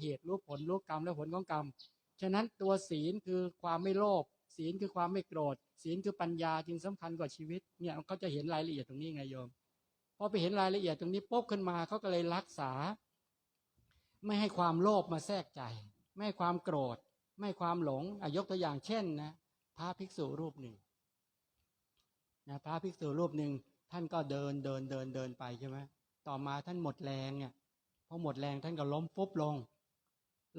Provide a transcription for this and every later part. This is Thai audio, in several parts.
เหตุรู้ผลรู้กรรมและผลของกรรม ฉะนั้นตัวศีลคือความไม่โลภศีลคือความไม่โกรธ ศีลคือปัญญาจึงสำคัญกว่าชีวิตเนี่ยเขาจะเห็นรายละเอียดตรงนี้ไงโยมพอไปเห็นรายละเอียดตรงนี้ปุ๊บขึ้นมาเขาก็เลยรักษา ไม่ให้ความโลภมาแทรกใจ ไม่ให้ความโกรธ ไม่ให้ความหลงอยกตัวอย่างเช่นนะพระภิกษุรูปหนึ่งนะพระภิกษุรูปหนึ่งท่านก็เดินเดินเดินเดินไปใช่ไหมต่อมาท่านหมดแรงเนี่ยพอหมดแรงท่านก็ล้มฟุบลง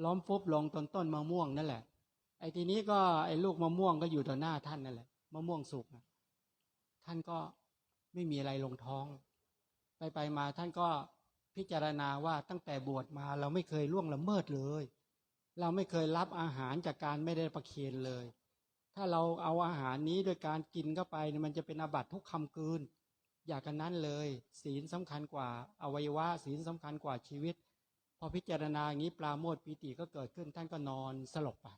ล้มฟุบลงต้นต้นมะม่วงนั่นแหละ ไอ้ทีนี้ก็ไอ้ลูกมะม่วงก็อยู่ต่อหน้าท่านนั่นแหละมะม่วงสุกนะท่านก็ไม่มีอะไรลงท้อง ไปไปมาท่านก็พิจารณาว่าตั้งแต่บวชมาเราไม่เคยล่วงละเมิดเลย เราไม่เคยรับอาหารจากการไม่ได้ประเคียนเลย ถ้าเราเอาอาหารนี้โดยการกินเข้าไปมันจะเป็นอาบัติทุกคำกืน อยากกันนั้นเลย ศีลสำคัญกว่าอวัยวะศีลสำคัญกว่าชีวิต อพิจารณาอย่างนี้ปลาโมดปีติก็เกิดขึ้นท่านก็นอนสลบไป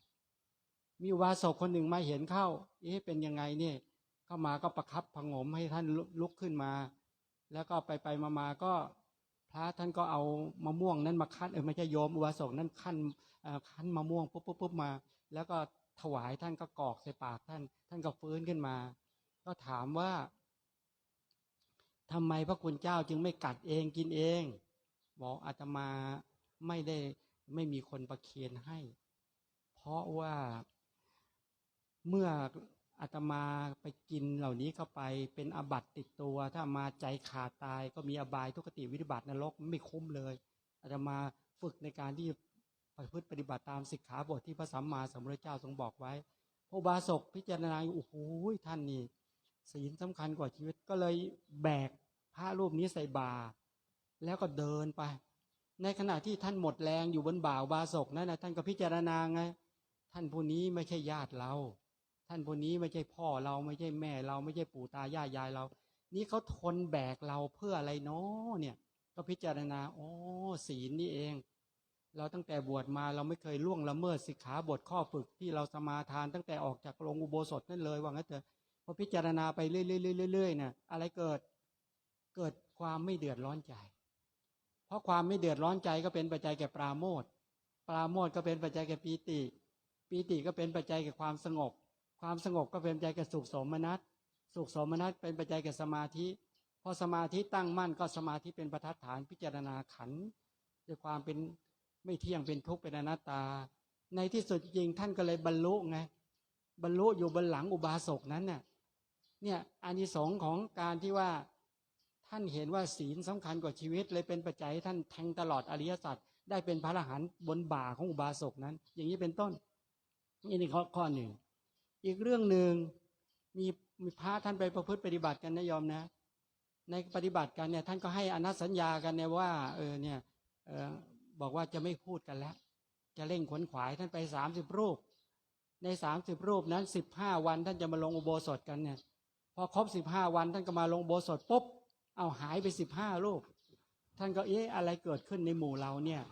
มีอุบาสกคนหนึ่งมาเห็นเข้า เอ๊ะเป็นยังไงเนี่ย เข้ามาก็ประครับผงมให้ท่านลุกขึ้นมา แล้วก็ไปไปมามาก็พระท่านก็เอามะม่วงนั้นมาคั้นเออไม่ใช่โยมอุบาสกนั้นขั้นอ่อคั้นมะม่วงปุ๊บปุ๊บปุ๊บมา แล้วก็ถวายท่านก็กอกใส่ปากท่าน ท่านก็ฟื้นขึ้นมา ก็ถามว่าทำไมพระคุณเจ้าจึงไม่กัดเองกินเอง บอกอาตมา ไม่ได้ไม่มีคนประเคนให้ เพราะว่าเมื่ออาตมาไปกินเหล่านี้เข้าไปเป็นอบัตติดตัว ถ้ามาใจขาดตายก็มีอบายทุกติวิบัตินรกไม่คุ้มเลยอาตมาฝึกในการที่ประพฤติปฏิบัติตามสิกขาบทที่พระสัมมาสัมพุทธเจ้าทรงบอกไว้พระบาสกพิจารณาอยู่โอ้โหท่านนี่ศีลสำคัญกว่าชีวิตก็เลยแบกพระรูปนี้ใส่บาแล้วก็เดินไป ในขณะที่ท่านหมดแรงอยู่บนบ่าวบาศกนั่นนะท่านก็พิจารณาไง ท่านผู้นี้ไม่ใช่ญาติเรา ท่านผู้นี้ไม่ใช่พ่อเราไม่ใช่แม่เราไม่ใช่ปู่ตายายยายเรา นี่เขาทนแบกเราเพื่ออะไรเนาะเนี่ย ก็พิจารณาโอ๋อศีลนี่เอง เราตั้งแต่บวชมาเราไม่เคยล่วงละเมิดสิกขาบทข้อฝึกที่เราสมาทานตั้งแต่ออกจากโรงอุโบสถนั่นเลยว่างั้นเถอะพอพิจารณาไปเรื่อยๆๆๆเนี่ยอะไรเกิดเกิดความไม่เดือดร้อนใจ เพราะความไม่เดือดร้อนใจก็เป็นปัจจัยแก่ปราโมทปราโมทก็เป็นปัจจัยแก่ปีติ ปีติก็เป็นปัจจัยแก่ความสงบ ความสงบก็เป็นปัจจัยแก่สุขสมนัตสุขสมนัตเป็นปัจจัยแก่สมาธิพอสมาธิตั้งมั่นก็สมาธิเป็นประทัดฐานพิจารณาขันด้วยความเป็นไม่เที่ยงเป็นทุกข์เป็นอนัตตา ในที่สุดจริงท่านก็เลยบรรลุไงบรรลุอยู่บนหลังอุบาสกนั้นน่ะเนี่ยอานิสงส์ของการที่ว่า ท่านเห็นว่าศีลสำคัญกว่าชีวิต เลยเป็นปัจจัยให้ท่านแทงตลอดอริยสัจได้เป็นพระอรหันต์บนบ่าของอุบาสกนั้น อย่างนี้เป็นต้นนี่นี่ข้อข้อหนึ่ง อีกเรื่องหนึ่งมีมีพระท่านไปประพฤติปฏิบัติกันนะโยมนะ ในปฏิบัติกันเนี่ยท่านก็ให้อนัตสัญญากันเนี่ยว่า เออเนี่ยเออบอกว่าจะไม่พูดกันแล้ว จะเร่งขวนขวายท่านไปสามสิบรูป ในสามสิบรูปนั้นสิบห้าวัน ท่านจะมาลงอุโบสถกันเนี่ย พอครบสิบห้าวันท่านก็มาลงโบสถปุ๊บ เอาหายไปสิบห้ารูป ท่านก็เอ๊ะอะไรเกิดขึ้นในหมู่เราเนี่ย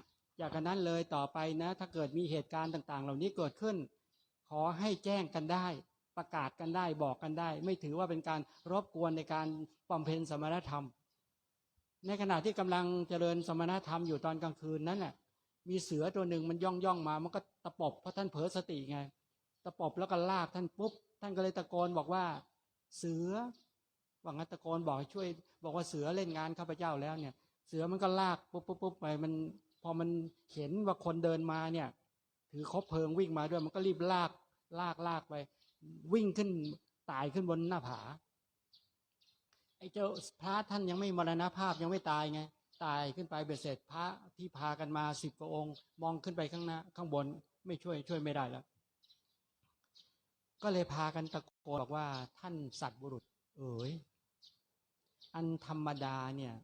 จากนั้นเลยต่อไปนะ ถ้าเกิดมีเหตุการณ์ต่าง ๆ เหล่านี้เกิดขึ้น ขอให้แจ้งกันได้ ประกาศกันได้บอกกันได้ ไม่ถือว่าเป็นการรบกวนในการบำเพ็ญสมณธรรม ในขณะที่กำลังเจริญสมณธรรมอยู่ตอนกลางคืนนั้นน่ะมีเสือตัวหนึ่งมันย่องย่องมา มันก็ตะปบเพราะท่านเผลอสติไง ตะปบแล้วก็ลากท่านปุ๊บ ท่านก็เลยตะโกนบอกว่า เสือ ว่างั้นตะโกนบอกให้ช่วย บอกว่าเสือเล่นงานข้าพเจ้าแล้วเนี่ย เสือมันก็ลากปุ๊บปุ๊บปุ๊บไปมันพอมันเห็นว่าคนเดินมาเนี่ย ถือคบเพลิงวิ่งมาด้วย มันก็รีบลากลากลากไป วิ่งขึ้นตายขึ้นบนหน้าผาไอ้เจ้าพระท่านยังไม่มรณภาพยังไม่ตายไงตายขึ้นไปเบ็ดเสร็จพระที่พากันมาสิบกว่าองค์ มองขึ้นไปข้างหน้า ข้างบนไม่ช่วยช่วยไม่ได้แล้ว ก็เลยพากันตะโกนบอกว่าท่านสัตว์บุรุษ เอ๋ย อันธรรมดาเนี่ย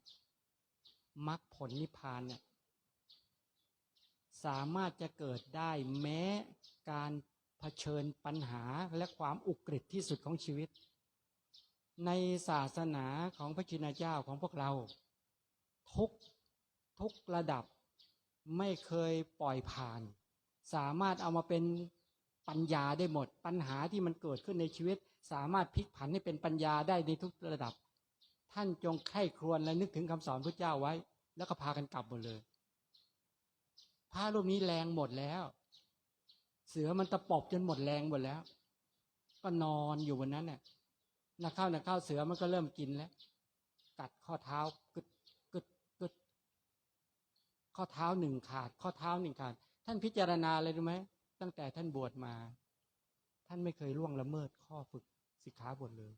มรรคผลนิพพานเนี่ยสามารถจะเกิดได้แม้การเผชิญปัญหาและความอุกฤษที่สุดของชีวิต ในศาสนาของพระชินเจ้าของพวกเรา ทุกทุกระดับไม่เคยปล่อยผ่าน สามารถเอามาเป็นปัญญาได้หมด ปัญหาที่มันเกิดขึ้นในชีวิต สามารถพลิกผันให้เป็นปัญญาได้ในทุกระดับ ท่านจงไข้ครวญและนึกถึงคำสอนพระเจ้าไว้ แล้วก็พากันกลับหมดเลยพระรูปนี้แรงหมดแล้ว เสือมันตะปบจนหมดแรงหมดแล้ว ก็นอนอยู่บนนั้นเนี่ยนักเข้านักเข้าเสือมันก็เริ่มกินแล้ว กัดข้อเท้ากึดกึดกึดข้อเท้าหนึ่งขาด ข้อเท้าหนึ่งขาด ท่านพิจารณาเลยรู้ไหมตั้งแต่ท่านบวชมา ท่านไม่เคยล่วงละเมิดข้อฝึกสิกขาบทเลย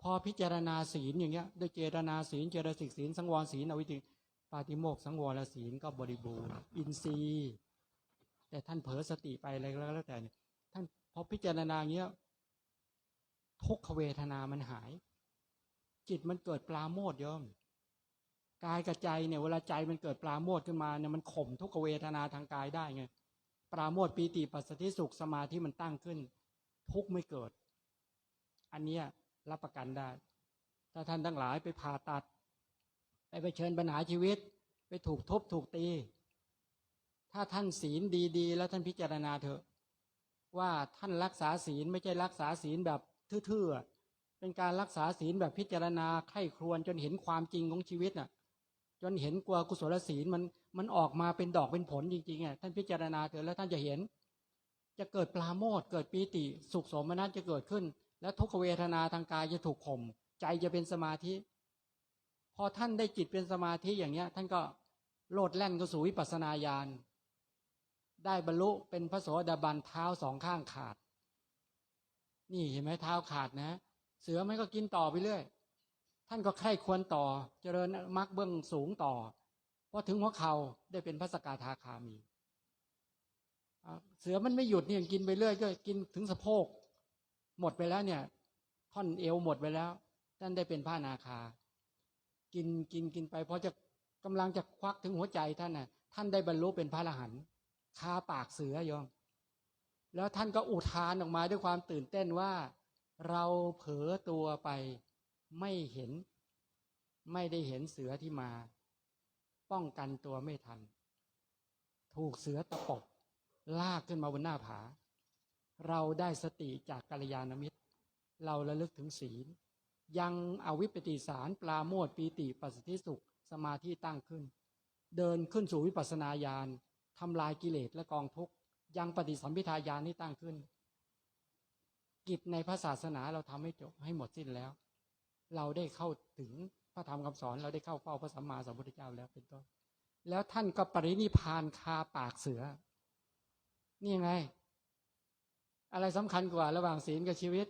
พอพิจารณาศีลอย่างเงี้ยด้วยเจตนาศีลเจตสิกศีลสังวรศีลอวิติปาติโมกข์สังวรศีลก็บริบูรณ์อินทรีย์ แต่ท่านเผลอสติไปอะไรก็แล้วแต่เนี่ยท่านพอพิจารณาอย่างเงี้ยทุกขเวทนามันหาย จิตมันเกิดปลาโมดโยมกายกับใจเนี่ยเวลาใจมันเกิดปราโมทขึ้นมาเนี่ยมันข่มทุกขเวทนาทางกายได้ไงปราโมทปีติปัสสติสุขสมาธิมันตั้งขึ้น ทุกไม่เกิด อันเนี้ย รับประกันได้ ถ้าท่านทั้งหลายไปผ่าตัด ไปไปเชิญปัญหาชีวิต ไปถูกทุบถูกตี ถ้าท่านศีลดีๆ แล้วท่านพิจารณาเถอะ ว่าท่านรักษาศีลไม่ใช่รักษาศีลแบบทื่อๆเป็นการรักษาศีลแบบพิจารณาไข้ครวนจนเห็นความจริงของชีวิตน่ะ จนเห็นกลัวกุศลศีลมันมันออกมาเป็นดอกเป็นผลจริงๆอะท่านพิจารณาเถอะแล้วท่านจะเห็น จะเกิดปลาโมดเกิดปีติสุขสมนัตจะเกิดขึ้น และทุกขเวทนาทางกายจะถูกข่มใจจะเป็นสมาธิ พอท่านได้จิตเป็นสมาธิอย่างเนี้ย ท่านก็โลดแล่นเข้าสู่วิปัสสนาญาณได้บรรลุเป็นพระโสดาบันเท้าสองข้างขาด นี่เห็นไหมเท้าขาดนะ เสือมันก็กินต่อไปเรื่อยท่านก็ใคร่ควรต่อ เจริญมรรคเบื้องสูงต่อพอถึงหัวเขาได้เป็นพระสกทาคามีเสือมันไม่หยุดเนี่ยกินไปเรื่อยก็กินถึงสะโพก หมดไปแล้วเนี่ย ท่อนเอวหมดไปแล้ว ท่านได้เป็นพระนาคา กินกินกินไปพอจะกำลังจะควักถึงหัวใจท่านน่ะ ท่านได้บรรลุเป็นพระอรหันต์คาปากเสือยอม แล้วท่านก็อุทานออกมาด้วยความตื่นเต้นว่า เราเผลอตัวไปไม่เห็น ไม่ได้เห็นเสือที่มา ป้องกันตัวไม่ทัน ถูกเสือตะปบลากขึ้นมาบนหน้าผา เราได้สติจากกัลยาณมิตร เราระลึกถึงศีล ยังอวิปปิสารปลาโมดปีติปัสสติสุข สมาธิตั้งขึ้น เดินขึ้นสู่วิปัสนาญาณทำลายกิเลสและกองทุกข์ยังปฏิสัมพิทาญาณที่ตั้งขึ้น กิจในพระศาสนาเราทำให้จบให้หมดสิ้นแล้ว เราได้เข้าถึงพระธรรมคำสอนเราได้เข้าเฝ้าพระสัมมาสัมพุทธเจ้าแล้วเป็นต้น แล้วท่านก็ปรินิพานคาปากเสือ นี่ไง อะไรสำคัญกว่าระหว่างศีลกับชีวิต